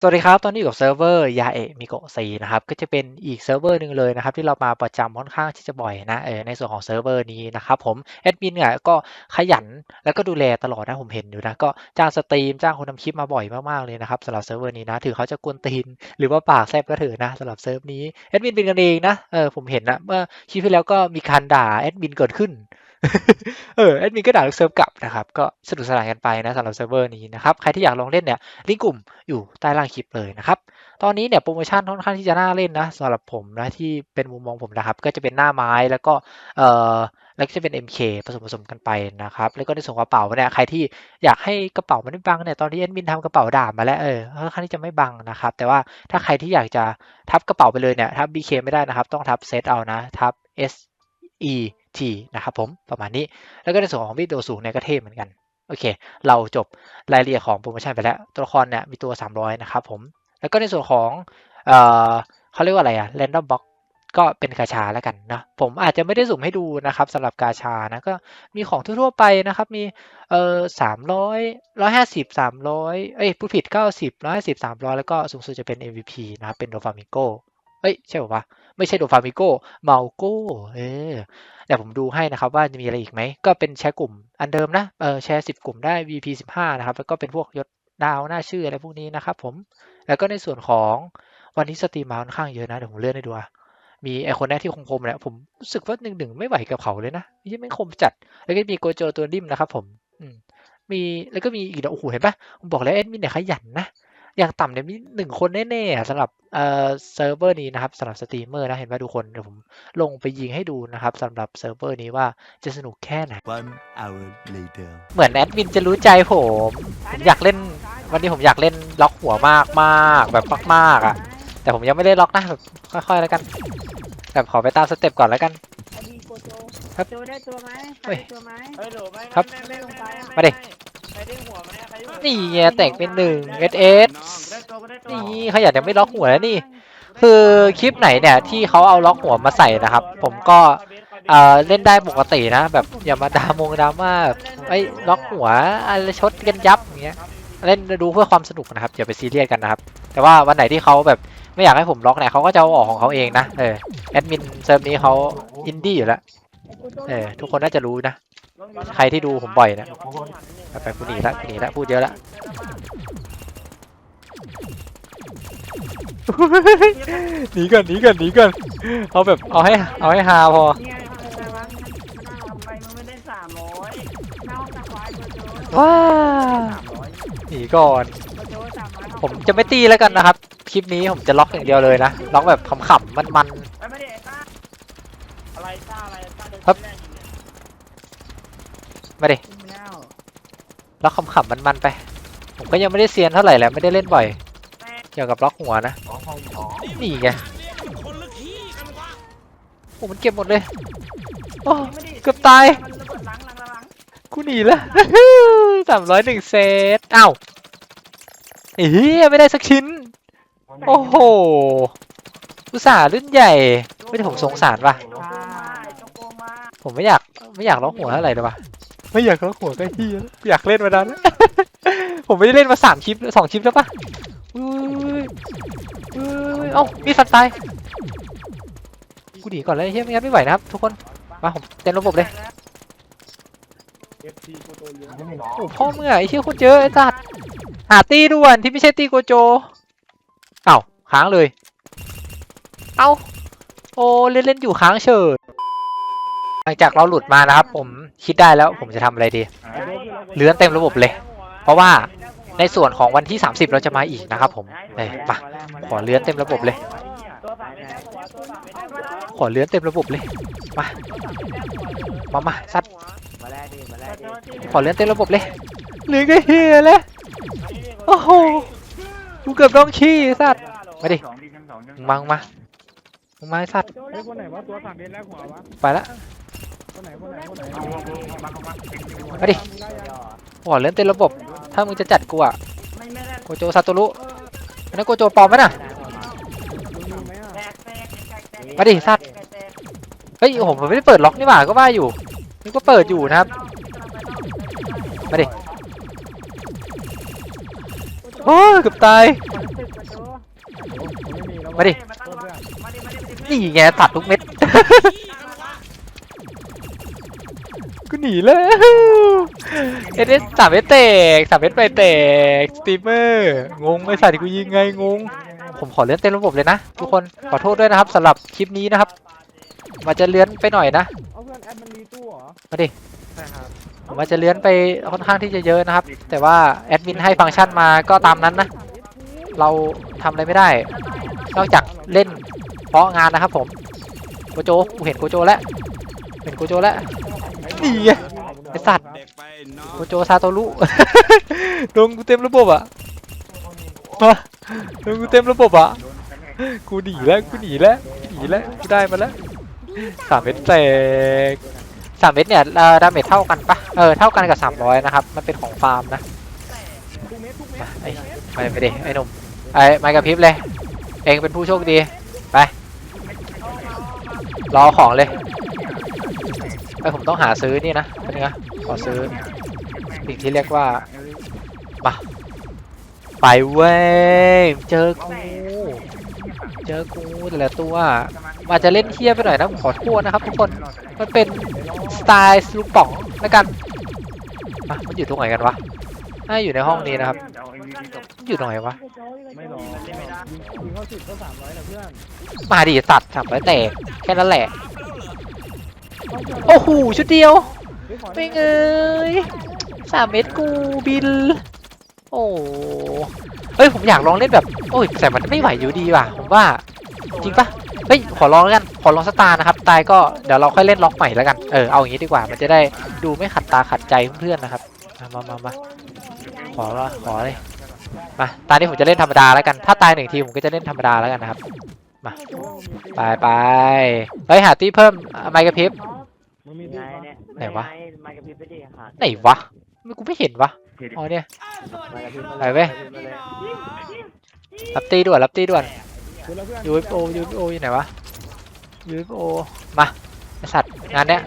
สวัสดีครับ ตอนนี้อยู่กับเซิร์ฟเวอร์ยาเอะมิโกะซีนะครับ ก็จะเป็นอีกเซิร์ฟเวอร์หนึ่งเลยนะครับ ที่เรามาประจำค่อนข้างที่จะบ่อยนะเออในส่วนของเซิร์ฟเวอร์นี้นะครับผมแอดมินเนี่ยก็ขยันแล้วก็ดูแลตลอดนะผมเห็นอยู่นะ ก็จ้างสตรีมจ้างคนทำคลิปมาบ่อยมากๆเลยนะครับสำหรับเซิร์ฟเวอร์นี้นะถึงเขาจะกวนตีน หรือว่าปากแซบก็เถอะนะสำหรับเซิร์ฟนี้แอดมินเป็นกันเองนะเออผมเห็นนะเมื่อคลิปที่แล้วก็มีการด่าแอดมินเกิดขึ้น เออแอดมินก็ด่าลูกเซิร์ฟกลับนะครับ ก็สนุกสนานกันไปนะสำหรับเซิร์ฟเวอร์นี้นะครับ ใครที่อยากลองเล่นเนี่ยลิงก์กลุ่มอยู่ใต้ล่างคลิปเลยนะครับ ตอนนี้เนี่ยโปรโมชั่นค่อนข้างที่จะน่าเล่นนะสำหรับผมนะที่เป็นมุมมองผมนะครับ ก็จะเป็นหน้าไม้แล้วก็เอ่อแล้วก็จะเป็น MK ผสมผสมกันไปนะครับ แล้วก็ในส่วนกระเป๋าเนี่ยใครที่อยากให้กระเป๋ามันไม่บังเนี่ยตอนนี้แอดมินทำกระเป๋าด่ามาแล้วเออค่อนข้างที่จะไม่บังนะครับ แต่ว่าถ้าใครที่อยากจะทับกระเป๋าไปเลยเนี่ยทับ BK ไม่ได้นะครับ ต้องทับเซตเอานะทับ S E T นะครับผมประมาณนี้ แล้วก็ในส่วนของวิดีโอสูงเนี่ยก็เท่เหมือนกัน โอเค เราจบรายละเอียดของโปรโมชั่นไปแล้ว ตัวละครเนี่ยมีตัว 300 นะครับผม แล้วก็ในส่วนของเอ่อเขาเรียกว่าอะไรอะ random box ก็เป็นกาชาแล้วกันนะผมอาจจะไม่ได้สุ่มให้ดูนะครับสำหรับกาชานะก็มีของทั่วๆไปนะครับ มีเอ่อสามร้อยร้อยห้าสิบสามร้อยเอ้ยผู้ผิดเก้าสิบร้อยห้าสิบสามร้อยแล้วก็สูงสุดจะเป็น MVP นะครับเป็นโดฟามิโก เอ้ยใช่ป่าวะไม่ใช่โดฟามิโกเมาโกเออเดี๋ยวผมดูให้นะครับว่าจะมีอะไรอีกไหม ก็เป็นแชร์กลุ่มอันเดิมนะเออแชร์สิบกลุ่มได้ VP สิบห้านะครับ แล้วก็เป็นพวกยศดาวหน้าชื่ออะไรพวกนี้นะครับผม แล้วก็ในส่วนของวันนี้สตรีมมาค่อนข้างเยอะนะ เดี๋ยวผมเลื่อนให้ดูมีไอคนแรกที่คมๆเนี่ยผมรู้สึกว่าหนึ่งหนึ่งไม่ไหวกับเขาเลยนะยี่ไม่คมจัด แล้วก็มีโกโจตัวริมนะครับผม อืมมีแล้วก็มีอีกนะโอ้โหเห็นปะผมบอกแล้วแอดมินเนี่ยขยันนะ อย่างต่ำเนี่ยมีหนึ่งคนแน่ๆอะสำหรับเอ่อเซิร์ฟเวอร์นี้นะครับสำหรับสตรีมเมอร์นะเห็นไหมทุกคนเดี๋ยวผมลงไปยิงให้ดูนะครับสำหรับเซิร์ฟเวอร์นี้ว่าจะสนุกแค่ไหน One hour later. เหมือนแอดมินจะรู้ใจผมผมอยากเล่น วันนี้ผมอยากเล่นล็อกหัวมากมากๆแบบมากๆอะ แต่ผมยังไม่ได้ล็อกนะแบบค่อยๆแล้วกันแบบขอไปตามสเต็ปก่อนแล้วกันไอดีโกโจ ครับโจได้ตัวไหมใครเฮ้ยได้ตัวไหมเฮ้ยโหลไม่ครับไม่ไม่ไม่ไม่มาดิ ใครได้หัวไหมใครได้หัวนี่ไงแต่งเป็นหนึ่ง SS ได้ตัวก็ได้ตัวนี่ขยันยังไม่ล็อกหัวแล้วนี่ คือคลิปไหนเนี่ยที่เขาเอาล็อกหัวมาใส่นะครับ ผมก็เอ่อเล่นได้ปกตินะ แบบอย่ามาดามงดราม่าแบบไอ้ยล็อกหัวอะไรชดกันยับอย่างเงี้ยเล่นดูเพื่อความสนุกนะครับอย่าไปซีเรียสกันนะครับ แต่ว่าวันไหนที่เขาแบบไม่อยากให้ผมล็อกเนี่ยเขาก็จะเอาออกของเขาเองนะเออแอดมินเซิร์ฟนี้เขาอินดี้อยู่แล้วไอ้โกโจ เออทุกคนน่าจะรู้นะ ใครที่ดูผมบ่อยนะไปไปกูหนีละกูหนีละพูดเยอะละหนีก่อนหนีก่อนหนีก่อนเอาแบบเอาให้เอาให้ฮาพอเนี่ยทำไมวะทำไมมึงไม่ได้สามร้อยเน่าตะควายโกโจว้าหนีก่อนโกโจสามร้อยผมจะไม่ตีแล้วกันนะครับ คลิปนี้ผมจะล็อกอย่างเดียวเลยนะ ล็อกแบบขำๆมันไม่ไมาดิล็อกขำๆมันๆไป ผมก็ยังไม่ได้เซียนเท่าไหร่แหละไม่ได้เล่นบ่อย เกี่ยวกับล็อกหัวนะนี่ไงโอ้มันเก็บหมดเลยโอ้เกือบตายมันระเบิดหลังหลังหลังหลังกูหนีละสามร้อยหนึ่งเซตอ้าวไอ้เหี้ยไม่ได้สักชิ้น โอ้โหอุตส่าห์รุ่นใหญ่ ไม่ได้ผมสงสารว่ะ ผมไม่อยากไม่อยากล็อกหัวเท่าไหร่เลยว่ะไม่อยากล็อกหัวก็เฮียแล้วอยากเล่นมานานแล้วผมไม่ได้เล่นมาสามคลิปสองคลิปแล้วปะอุ้ยอุ้ยเอ้ามีสัตว์ตายกูหนีก่อนเลยเฮียไม่งั้นไม่ไหวนะครับทุกคนมาผมเต็มระบบเลยโอ้พ่อเมื่อไอ้เชี่ยโคตรเยอะไอ้สัตว์หาตีด่วนที่ไม่ใช่ตีโกโจเอ้าค้างเลย เอ้าโอ้เล่นเล่นๆอยู่ค้างเฉยห ลังจากเราหลุดมานะครับ ผมคิดได้แล้วผมจะทำอะไรดี เลื้อนเต็มระบบเลย เพราะว่าในส่วนของวันที่ 30 เราจะมาอีกนะครับ ผมเอ้ยมาขอเลื้อนเต็มระบบเลย ขอเลื้อนเต็มระบบเลย มา มามาสัตว์มาแลกดิมาแลกดิขอเลื้อนเต็มระบบเลยเหลือก็เฮียเลยโอ้โหกูเกือบต้องขี้สัตว์มาดิมึงมามึงมาไอ้สัตว์ไปละ คนไหนคนไหนคนไหนมาดิขอเล่นเต็มระบบ ถ้ามึงจะจัดกูอะไม่ไม่ได้โกโจซาโตรุอันนั้นโกโจปลอมไหมน่ะมึงมีไหมอะแตกแตกแตกแตกมาดิสัตว์เฮ้ยโอ้โหผมไม่ได้เปิดล็อกนี่หว่าก็ว่าอยู่นี่ก็เปิดอยู่นะครับมาดิโอ้ยเกือบตายมาดิมาตั้งรับมาดิมาดิมาดินี่ไงตัดทุกเม็ด นีแล้วเอเดสสามเม็ดแตกสามเม็ดไปแตกสตรีมเมอร์งงไอ้สัตว์กูยิงไงงง ผมขอเลื่อนเต็มระบบเลยนะ ทุกคนขอโทษด้วยนะครับสำหรับคลิปนี้นะครับมันจะเลื่อนไปหน่อยนะเอาเพื่อนแอดมันรีตู้เหรอมาดิใช่ครับผมว่าจะเลื่อนไปค่อนข้างที่จะเยอะนะครับ แต่ว่าแอดมินให้ฟังก์ชันมาก็ตามนั้นนะ เราทำอะไรไม่ได้ นอกจากเล่นเพราะงานนะครับผมโกโจกูเห็นโกโจแล้วเห็นโกโจแล้ว นี่ไงไอ้สัตว์เด็กไปน้องโกโจซาโตรุ โดนกูเต็มระบบอะมาโดนกูเต็มระบบอะกูหนีแล้วกูหนีแล้วหนีแล้วกูได้มาแล้วสามเม็ดแตกสามเม็ดเนี่ยเอ่อดาเมจเท่ากันปะเออเท่ากันกับสามร้อยนะครับมันเป็นของฟาร์มนะทุกเม็ดทุกเม็ดมาไอ้ไปไปดิไอ้หนุ่มไอ้ไมค์กระพริบเลย เองเป็นผู้โชคดีไปรอของเลย ไอ้ผมต้องหาซื้อนี่นะเป็นไงขอซื้อสิ่งที่เรียกว่ามาไปเว้ยเจอกูเจอกูแต่ละตัวมันอาจจะเล่นเทียไปหน่อยนะผมขอโทษนะครับทุกคนมันเป็นสไตล์ลูกป๋องแล้วกันอะมันอยู่ตรงไหนกันวะน่าอยู่ในห้องนี้นะครับ อยู่ตรงไหนวะไม่หรอกยิงยิงเข้าสิบก็สามร้อยนะเพื่อนมาดิตัดสับไว้แตกแค่นั้นแหละเข้าเพื่อน โอ้โหชุดเดียวไม่เงยสามเม็ดกูบิน โอ้เฮ้ยผมอยากลองเล่นแบบ โอ้ยแต่มันไม่ไหวอยู่ดีว่ะผมว่า จริงปะเฮ้ยขอลองแล้วกันขอลองสตาร์นะครับ ตายก็เดี๋ยวเราค่อยเล่นล็อกใหม่แล้วกันเออเอาอย่างนี้ดีกว่ามันจะได้ดูไม่ขัดตาขัดใจเพื่อนๆนะครับมามามาขอละขอเลยมาตอนนี้ผมจะเล่นธรรมดาแล้วกัน ถ้าตายหนึ่งทีผมก็จะเล่นธรรมดาแล้วกันนะครับมาไปไปเฮ้ยหาตีเพิ่มไมค์กระพริบ มึงมีไงที่เนี่ยไหนวะ มากระพริบไปดิค่ะไหนวะไม่กูไม่เห็นวะอ๋อเนี่ย มากระพริบไปเว้ย รับตีด่วนรับตีด่วนคือแล้วเพื่อน UFO UFO อยู่ไหนวะ UFO มาไอสัตว์งานเนี้ย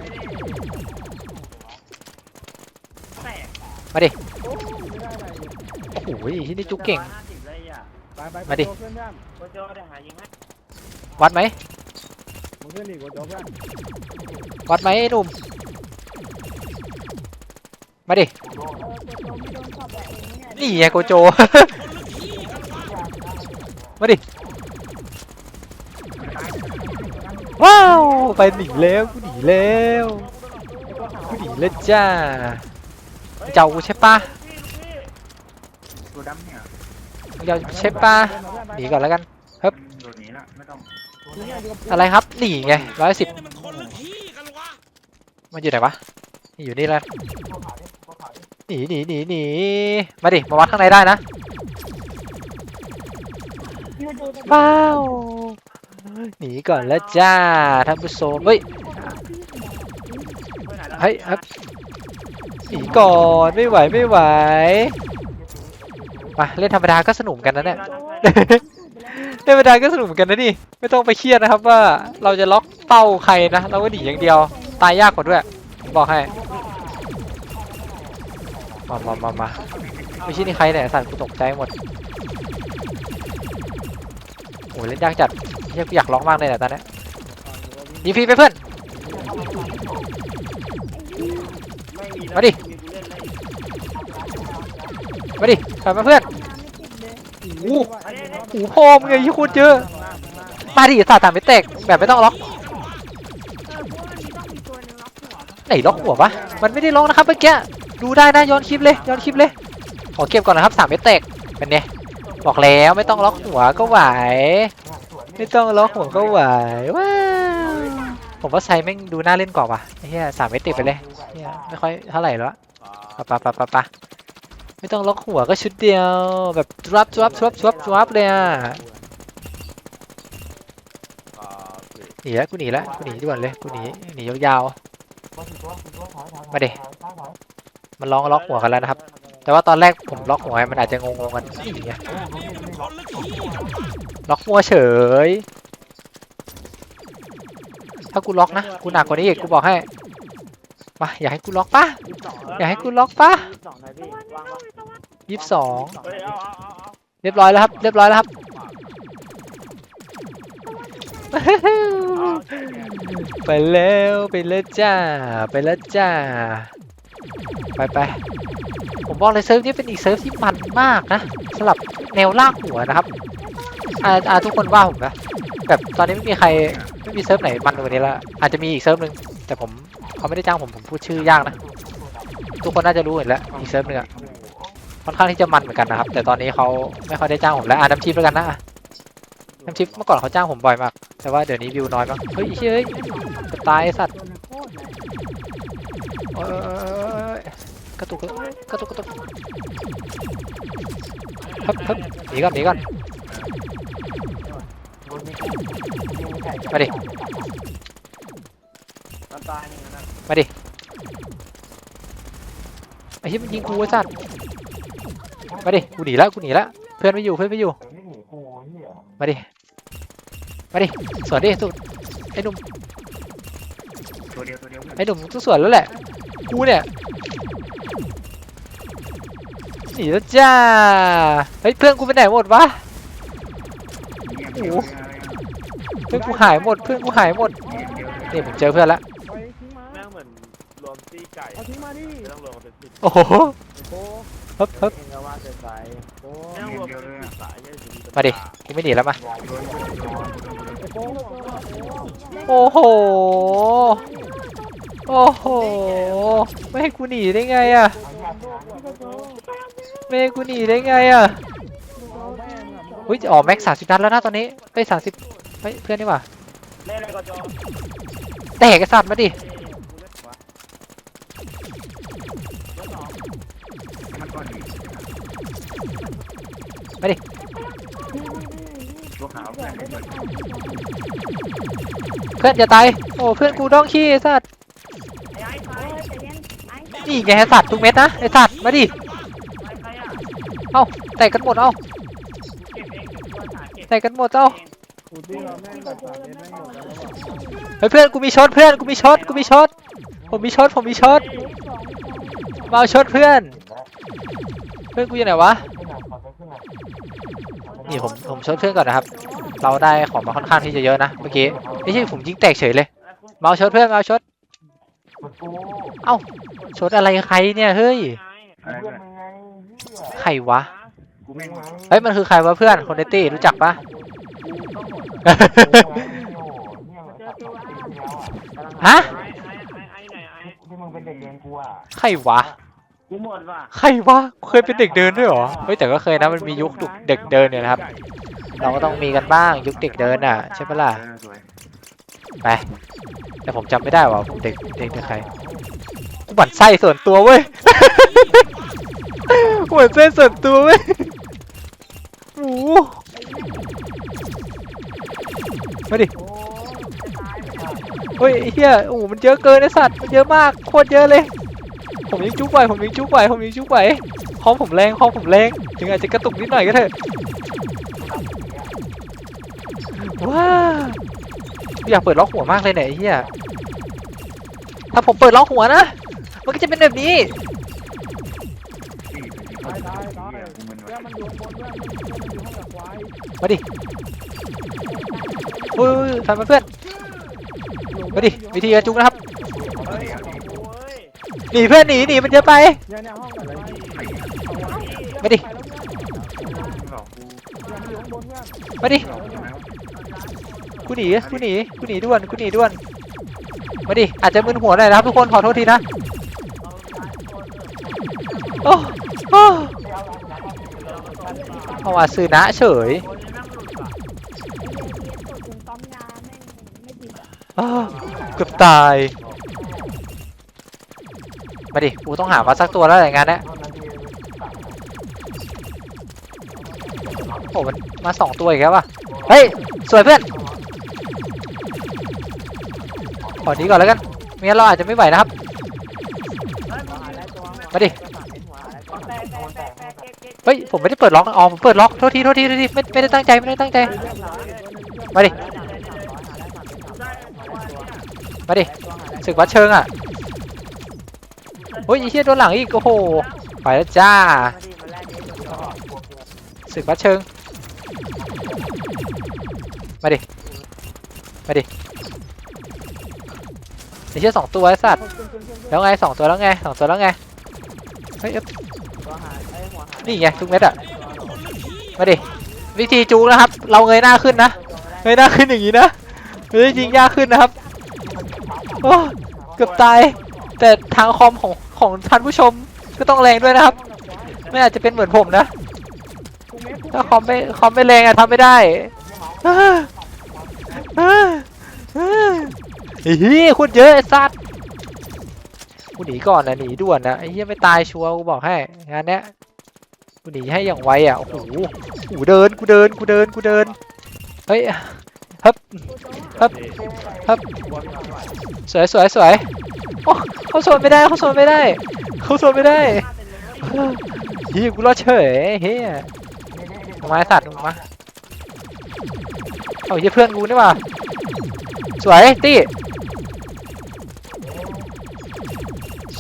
มาดิโอ้ไม่ได้อะไรเลยโอ้โหที่นี่จุกเก่งห้าสิบเลยอะไปไปมาดิโเพื่อนเพื่อนโคโจได้หายิงไหมวัดไหม มึงเพื่อนดิโกโจเพื่อนวัดไหมไอ้หนุ่ม มาดิ นี่ไงโกโจ มาดิ ว้าว ไปหนีแล้วกูหนีแล้วกูหนีแล้วจ้า เจ้ากูใช่ปะตัวดำเนี่ยมึงจะใช่ปะหนีก่อนแล้วกัน โดดหนีละไม่ต้อง อะไรครับหนีไงร้อยสิบมันอยู่ไหนวะ นี่อยู่นี่แล้วหนีหนีหนีหนีมาดิ มาวัดข้างในได้นะว้าวหนีก่อนแล้วจ้าท่านผู้ชมเฮ้ย เฮ้ยครับหนีก่อนไม่ไหวไม่ไหวมาเล่นธรรมดาก็สนุกกันนะเนี่ย เล่นธรรมดาก็สนุกเหมือนกันนะนี่ไม่ต้องไปเครียดนะครับว่าเราจะล็อกเป้าใครนะเราก็หนีอย่างเดียว ตายยากกว่าด้วย บอกให้ มามามามาไม่ใช่นี่ใครเนี่ยสัตว์กูตกใจหมดโอ้ยเล่นยากจัดเฮียกูอยากล็อกมากเลยเนี่ตอนนี้ยิงฟรีไปเพื่อนมาดิมาดิถอยมาเพื่อน โอ้โหโอ้โหพ่อมึงไงยี่คตรเยอะ มาดิสาดสามไม่แตกแบบไม่ต้องล็อกไหนล็อกหัวปะมันไม่ได้ล็อกนะครับเมื่อกี้ดูได้นะย้อนคลิปเลยย้อนคลิปเลย ขอเก็บก่อนนะครับสามเม็ดแตกเป็นไงบอกแล้วไม่ต้องล็อกหัวก็ไหว ไม่ต้องล็อกหัวก็ไหวว้าวผมว่าไซแม่งดูน่าเล่นกว่าว่ะไอ้เฮียสามเม็ดติดไปเลยเฮียไม่ค่อยเท่าไหร่แล้วอะปะปะปะปะปะ ไม่ต้องล็อกหัวก็ชุดเดียว แบบจวบจวบจวบจวบจวบเลยอะหนีแล้วกูหนีแล้วกูหนีด่วนเลยกูหนีหนียาวๆมาดิมันลองล็อกหัวกันแล้วนะครับ แต่ว่าตอนแรกผมล็อกหัวไว้มันอาจจะงงๆกันนี่ไงล็อกหัวเฉย ถ้ากูล็อกนะกูหนักกว่านี้อีกกูบอกให้ มาอย่าให้กูล็อกปะอย่าให้กูล็อกปะสองนาทีวางวางยี่สิบสองเฮ้ยเอาเอาเอาเรียบร้อยแล้วครับเรียบร้อยแล้วครับอ๋อใช่ไปแล้วไปแล้วจ้า ไปแล้วจ้า ไปไปผมบอกเลยเซิร์ฟนี้เป็นอีกเซิร์ฟที่มันมากนะสำหรับแนวลากหัวนะครับอ่าอ่าทุกคนว่าผมนะแบบตอนนี้ไม่มีใครไม่มีเซิร์ฟไหนมันกว่านี้ล้วอาจจะมีอีกเซิร์ฟหนึ่งแต่ผม เขาไม่ได้จ้างผมผมพูดชื่อยากนะทุกคนน่าจะรู้เห็นแล้วอีกเซิร์ฟหนึงอะค่อนข้างที่จะมันเหมือนกันนะครับ แต่ตอนนี้เขาไม่ค่อยได้จ้างผมแล้วอ่าน้ำทิพย์แล้วกันนะอะน้ำทิพย์เมื่อก่อนเขาจ้างผมบ่อยมาก แต่ว่าเดี๋ยวนี้วิวน้อยมากเฮ้ยเฮ้ยจะตายไอ้สัตว์ตัวนั้นโคตรเลยเอ้ยกระตุกกระตุกกระตุกฮึบฮึบหนีก่อนหนีก่อนมาดิ มันตายหนึ่งนะมาดิไอ้ที่มันยิงกูไอ้สัตว์มาดิกูหนีแล้วกูหนีแล้วเพื่อนไม่อยู่เพื่อนไม่อยู่มาดิ มาดิ สวนดิสุดไอ้หนุ่ม ตัวเดียวตัวเดียวไอ้หนุ่มต้องสวนแล้วแหละ กูเนี่ยหนีแล้วจ้า เฮ้ยเพื่อนกูไปไหนหมดวะโอ้โหเพื่อนกูหายหมด เพื่อนกูหายหมดนี่ผมเจอเพื่อนละ รวมซี่ไก่เอาทิ้งมาดิไม่ต้องรวมกันเป็นสิบโอ้โหโอ้ฮึบฮึบ เองก็ว่าจะไปโอ้แม่งรวมกันเป็นสิบสายเนี่ยอยู่มาดิกูไม่หนีแล้วมาไอ้โป้โป้โอ้โห โอ้โห ไม่ให้กูหนีได้ไงอะไม่ให้กูหนีได้ไงอะเฮ้ยอ๋อแม็กสามสิบนัดแล้วนะตอนนี้ไปสามสิบเฮ้ยเพื่อนนี่หว่าเล่นอะไรก็จอแตกไอ้สัตว์มาดิ มาดิตัวขาวเพื่อนเพื่อนอย่าตายโอ้เพื่อนกูต้องขี้ไอ้สัตว์ไอ้ไอ้ไอ้ใจเย็นไอ้นี่ไงไอ้สัตว์ทุกเม็ดนะไอ้สัตว์มาดิใครอะเอ้าแตกกันหมดเอ้าเก็บเองเดี๋ยวตัวหาเก็บแตกกันหมดเอ้ากูที่เราแม่งแบบสามเมตรแม่งหมดแล้วว่ะเฮ้ยเพื่อนกูมีช็อตเพื่อนกูมีช็อตกูมีช็อตผมมีช็อตผมมีช็อตมาเอาช็อตเพื่อน เพื่อนกูอยู่ไหนวะ นี่ผมผมช็อตเพื่อนก่อนนะครับ เราได้ของมาค่อนข้างที่จะเยอะนะเมื่อกี้ไม่ใช่ผมยิงแตกเฉยเลยมาเอาช็อตเพื่อนมาเอาช็อตเอ้าช็อะไรใครเนี่ยเฮ้ยใครวะไม่มาเฮ้ยมันคือใครวะเพื่อนคนในตี้รู้จักปะฮะใครวะ กูหมดว่ะใครวะเคยเป็นเด็กเดินด้วยเหรอเฮ้ยแต่ก็เคยนะมันมียุคเด็กเดินเนี่ยนะครับ เราก็ต้องมีกันบ้างยุคเด็กเดินอะใช่ปะล่ะไปแต่ผมจำไม่ได้ว่าผมเด็กเด็กเป็นใครกูบั่นไส้ส่วนตัวเว้ยกูบั่นไส้ส่วนตัวเว้ยโอ้โหมาดิเฮ้ยไอ้เฮียโอ้โหมันเยอะเกินไอสัตว์มันเยอะมากโคตรเยอะเลย ผมยิงจุกไหวผมยิงจุกไหวผมยิงจุกไหวคอมผมแรงคอมผมแรงถึงอาจจะกระตุกนิดหน่อยก็เถอะว้าอยากเปิดล็อกหัวมากเลยไอ้เฮียถ้าผมเปิดล็อกหัวนะมันก็จะเป็นแบบนี้ตายตายตายเพื่อนมันอยู่ข้างบนเพื่อนมันอยู่ห้องกับควายมาดิอุ้ยทำมาเพื่อนมาดิวิธีการจุกนะครับ หนีเพื่อนหนีหนีมันเยอะไป เนี่ยเนี่ยห้องกับควายมาดิหลอกกูเพื่อนอยู่ข้างบนเพื่อนมาดิหลอกกูแล้วกูหนีกูหนีกูหนีด่วนกูหนีด่วน มาดิ อาจจะมึนหัวหน่อยนะครับทุกคนขอโทษทีนะโอ้โอ้เอาว่าซื้อนะเฉยคนนี้นั่งหลุดอะไอ้เหี้ยเหี้ยตกถึงปั๊มยาแม่งไม่ติดอะอ้าวเกือบตาย มาดิกูต้องหามาสักตัวแล้วอะไรงานเนี้ยโอ้มันมาสองตัวอีกแล้วว่ะ เฮ้ย สวยเพื่อน ขอนี้ก่อนแล้วกันไม่งั้นเราอาจจะไม่ไหวนะครับ มาดิ เฮ้ย ผมไม่ได้เปิดล็อกอ๋อผมเปิดล็อกโทษทีโทษทีโทษทีไม่ไม่ได้ตั้งใจไม่ได้ตั้งใจ มาดิ มาดิศึกวัดเชิงอะ โอ้ยไอ้เหี้ยโดนหลังอีกโอ้โหไปแล้วจ้าศึกวัดเชิง มาดิ มาดิไอ้เชี่ยสองตัวไอ้สัตว์แล้วไงสองตัวแล้วไงสองตัวแล้วไงเฮ้ยเอ้ยตัวหายไอ้หัวหายนี่ไงทุกเม็ดอะมาดิวิธีจูงนะครับ เราเงยหน้าขึ้นนะเงยหน้าขึ้นอย่างนี้นะไม่ได้ยิงยากขึ้นนะครับโอ้เกือบตาย แต่ทางคอมของของท่านผู้ชมก็ต้องแรงด้วยนะครับ ไม่อาจจะเป็นเหมือนผมนะ ถ้าคอมไม่คอมไม่แรงอะทำไม่ได้เหี้ยคตรเยอะไอ้สัตว์กูหนีก่อนนะหนีด่วนนะไอ้เหี้ยไม่ตายชัวร์กูบอกให้งานเนี้ยกูหนีให้อย่างไวอะโอ้โหกูเดินกูเดินกูเดินกูเดินเฮ้ยฮึบฮึบฮึบสวยสวยสวย โอ้เขาโซนไม่ได้เขาโซนไม่ได้เขาโซนไม่ได้เฮียกูรอดเฉยเฮียลงมาไอ้สัตว์ลงมาเอาเฮียเพื่อนกูนี่ว่าสวยตี้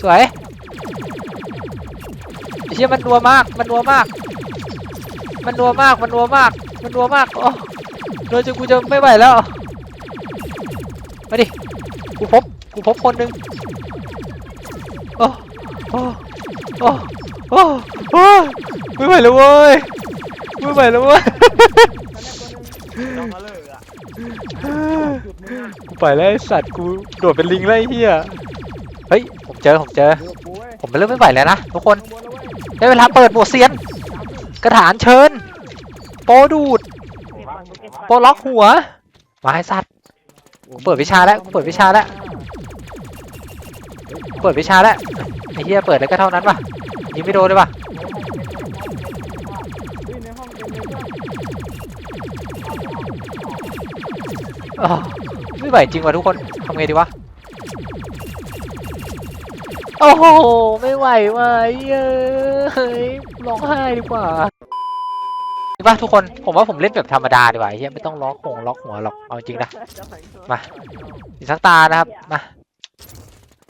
สวยเฮียมันนัวมากมันนัวมาก มันนัวมากมันนัวมาก มันนัวมากโอ้นัวจนกูจะไม่ไหวแล้วมาดิกูพบ กูพบคนหนึ่งโอ้โอ้โอ้โอ้โอ้ไม่ไหวแล้วเว้ยไม่ไหวแล้วเว้ยต้องมาเลยอะกูไปแล้วไอ้สัตว์กูโดดเป็นลิงแล้วไอ้เหี้ยเฮ้ยผมเจอผมเจอเดือดกูเว้ยผมเริ่มไม่ไหวแล้วนะทุกคนข้างบนแล้วเว้ยได้เวลาเปิดหมวดเซียน กระถานเชิญ โปรดูด โปรล็อกหัว มาไอ้สัตว์กูเปิดวิชาแล้วกูเปิดวิชาแล้วกู เปิดวิชาแล้วไอ้เหี้ยเปิดแล้วก็เท่านั้นปะยิงไม่โดนเลยปะไม่ไหวจริงว่ะทุกคนทำไงดีวะโอ้โหไม่ไหวว่ะไอ้เยเฮ้ยร้องไห้ดีกว่าดีป่ะทุกคนผมว่าผมเล่นแบบธรรมดาดีกว่าไอ้เหี้ยไม่ต้องล็อกหงล็อกหัวหรอกเอาจริงนะมาอีกสักตานะครับมา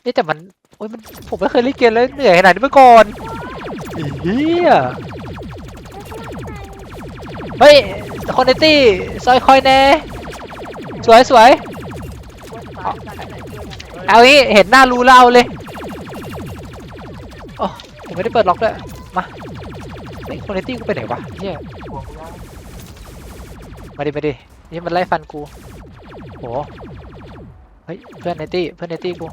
นี่แต่มันโอ้ยมันผมไม่เคยเล่นเกมแล้วเหนื่อยขนาดนี้มาก่อนไอ้เฮียเฮ้ยคอนเนตี้ซอยคอยแน่สวยสวยเอางี้เห็นหน้ารู้แล้วเอาเลยโอ้ผมไม่ได้เปิดล็อกด้วยมาเฮ้คอนเนตี้กูไปไหนวะเฮียมาดิมาดินี่มันไล่ฟันกูโหเฮ้ยเพื่อนเนตี้เพื่อนเนตี้กู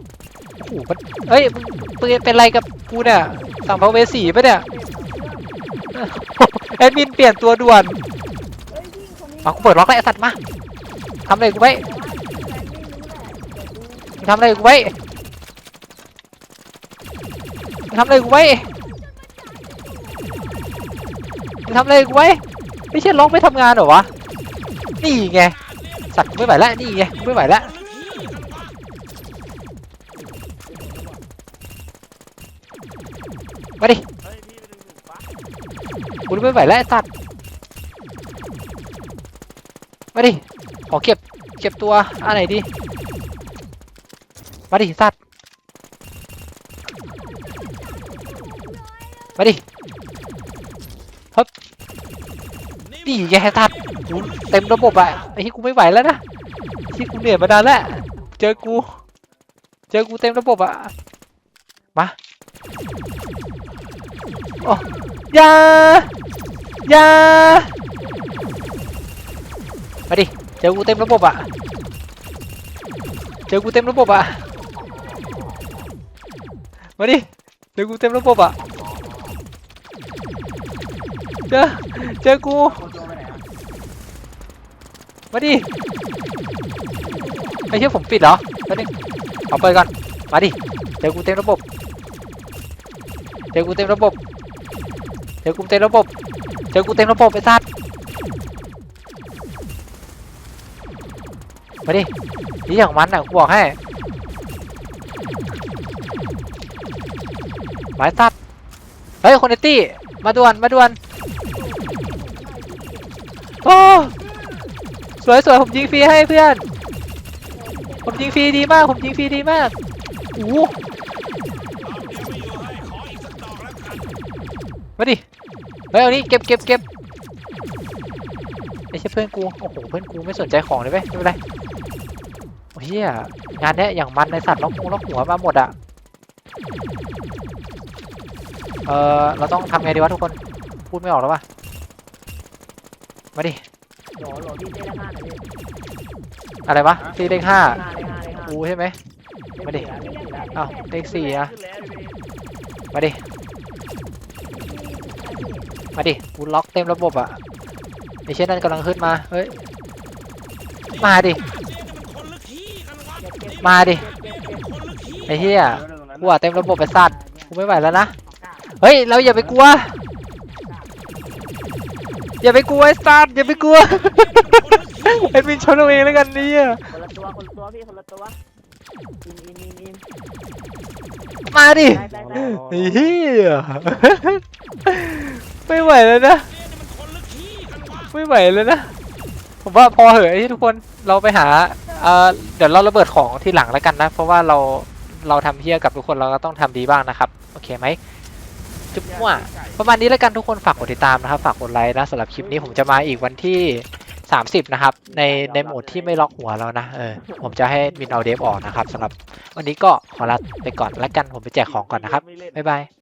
โอ้โหมันเฮ้ยมึงมึงเป็นไรกับกูเนี่ยสั่งพระเวสีปะเนี่ยแอดมินเปลี่ยนตัวด่วนเอากูเปิดล็อกแล้วไอ้สัตว์มาทำอะไรกูไว้มึงทำอะไรกูไว้มึงทำอะไรกูไว้มึงทำอะไรกูไว้ไม่ใช่ล็อกไม่ทำงานเหรอวะนี่ไงสัตว์กูไม่ไหวแล้วนี่ไงกูไม่ไหวแล้ว มาดิเฮ้ยพี่ไปดูถูกปะกูไม่ไหวแล้วไอ้สัตว์มาดิขอเก็บเก็บตัวอันไหนดีมาดิสัตว์มาดิฮึบนี่ไงสัตว์กูเต็มระบบอะไอ้ที่กูไม่ไหวแล้วนะที่กูเหนื่อยมานานแล้วเจอกู เจอกูเต็มระบบอะมา โอ้ยายามาดิ เจอกูเต็มระบบอะเจอกูเต็มระบบอะมาดิ เจอกูเต็มระบบอะเจอ เจอกู มาดิไอ้เชี่ยผมปิดเหรอมาดิเอาไปดก่อน มาดิ เจอกูเต็มระบบ เจอกูเต็มระบบ เจอกูเต็มระบบ เจอกูเต็มระบบไอ้สัตว์มาดินี่อย่างมันอะกูบอกให้หมายสัตว์เฮ้ยคนในตี้ มาด่วน มาด่วน โอ้ สวยสวยผมยิงฟรีให้เพื่อน ผมยิงฟรีดีมาก ผมยิงฟรีดีมากโอ้โหมาดิ เฮ้ยเอานี่เก็บเก็บเก็บไอ้เช่ยเพื่อนกู โอ้โห เพื่อนกูไม่สนใจของเลยเว้ยไม่เป็นไรเฮียงานเนี้ยอย่างมันในสัตว์ล็อกหัวล็อกหัวมาหมดอะเออเราต้องทำไงดีวะทุกคน พูดไม่ออกแล้ววะมาดิโหลโหลพี่ได้ห้าหน่อยพี่อะไรวะตีเลขห้าห้าเลยห้าเลยห้ากูใช่ไหม มาดิเลขสี่แล้วอ้าวเลขสี่อะขึ้นแล้วพี่มาดิ มาดิกูล็อกเต็มระบบอะไอเช่นนั้นกำลังขึ้นมา เฮ้ย มาดิ มาดิ ไอเฮียกูอะเต็มระบบไปสัตว์กูไม่ไหวแล้วนะ เฮ้ย เราอย่าไปกลัว อย่าไปกลัวไอ้สัตว์อย่าไปกลัวไอ้มินชนเอาเองแล้วกันเนี่ยคนละตัวคนละตัวพี่คนละตัวอินอินอินอินมาดิได้ได้ได้ไอ้เฮีย ไม่ไหวแล้วนะ ไม่ไหวแล้วนะ ผมว่าพอเหอะไอ้ทุกคน เราไปหา เอ่อ เดี๋ยวเราระเบิดของที่หลังแล้วกันนะ เพราะว่าเรา เราทำเฮี้ยกับทุกคนเราก็ต้องทำดีบ้างนะครับ โอเคไหมจุ๊บมั่วประมาณนี้แล้วกันทุกคนฝากกดติดตามนะครับ ฝากกดไลค์นะสำหรับคลิปนี้ผมจะมาอีกวันที่ 30 นะครับ ในในโหมดที่ไม่ล็อกหัวแล้วนะเออผมจะให้วินเอาเดฟออกนะครับสำหรับวันนี้ก็ขอลาไปก่อนแล้วกันผมไปแจกของก่อนนะครับบ๊ายบาย